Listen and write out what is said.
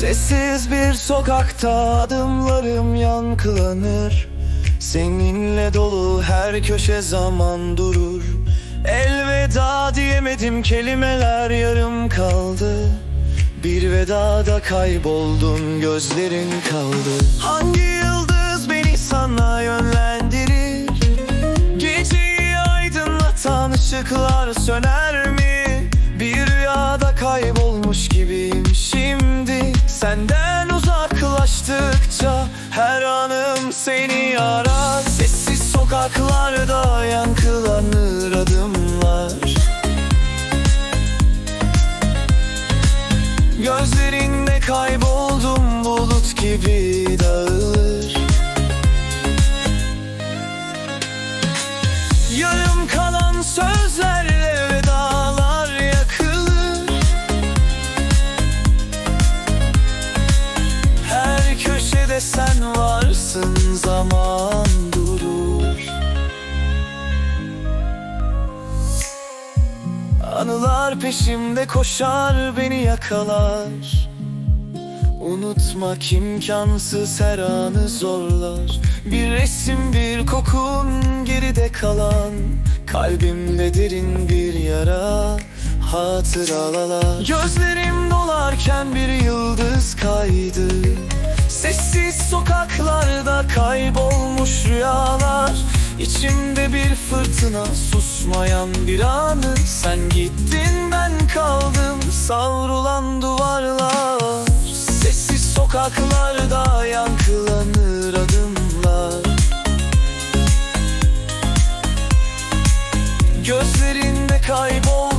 Sessiz bir sokakta adımlarım yankılanır. Seninle dolu her köşe zaman durur. Elveda diyemedim kelimeler yarım kaldı. Bir vedada kayboldun gözlerin kaldı. Hangi yıldız beni sana yönlendirir? Geceyi aydınlatan ışıklar söner mi? Seni arar. Sessiz sokaklarda yankılanır adımlar. Gözlerinde kayboldum bulut gibi dağılır. Yarım kalan zaman durur. Anılar peşimde koşar beni yakalar. Unutmak imkansız her anı zorlar. Bir resim bir kokun geride kalan. Kalbimde derin bir yara hatıralar. Gözlerim dolarken bir yıldız kaydı Sessiz sokaklarda kaybolmuş rüyalar. İçimde bir fırtına susmayan bir anı. Sen gittin ben kaldım savrulan duvarlar. Sessiz sokaklarda yankılanır adımlar. Gözlerinde kaybol